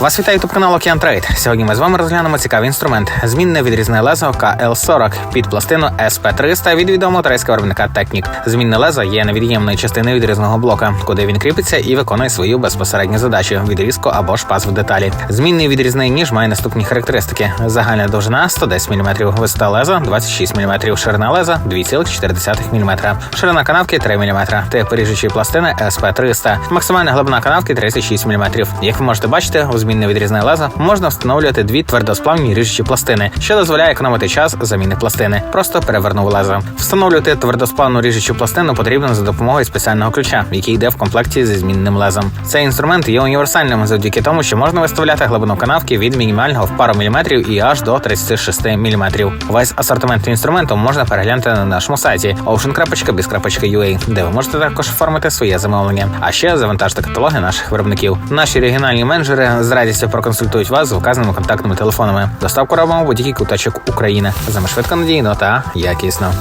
Вас вітає канал Океан Трейд. Сьогодні ми з вами розглянемо цікавий інструмент. Змінне відрізне лезо KL40 під пластину SP300 від відомого турецького виробника Technic. Змінне лезо є невід'ємною частиною відрізного блока, куди він кріпиться і виконує свою безпосередню задачу відрізку або ж паз в деталі. Змінний відрізний ніж має наступні характеристики: загальна довжина 110 мм, висота леза 26 мм, ширина леза 2,4 мм, ширина канавки 3 мм, тип ріжучої пластини SP300, максимальна глибина канавки 36 мм. Як ви можете бачити, у змінне відрізне лезо можна встановлювати дві твердосплавні ріжучі пластини, що дозволяє економити час заміни пластини. Просто перевернув лезо. Встановлювати твердосплавну ріжучу пластину потрібно за допомогою спеціального ключа, який йде в комплекті зі змінним лезом. Цей інструмент є універсальним завдяки тому, що можна виставляти глибину канавки від мінімального в пару міліметрів і аж до 36 мм. Весь асортимент інструменту можна переглянути на нашому сайті ocean.biz.ua, де ви можете також оформити своє замовлення. А ще завантажте каталоги наших виробників. Наші регіональні менеджери з радістю проконсультують вас з вказаними контактними телефонами. Доставку робимо будь-який куточок України. З швидко надійно та якісно.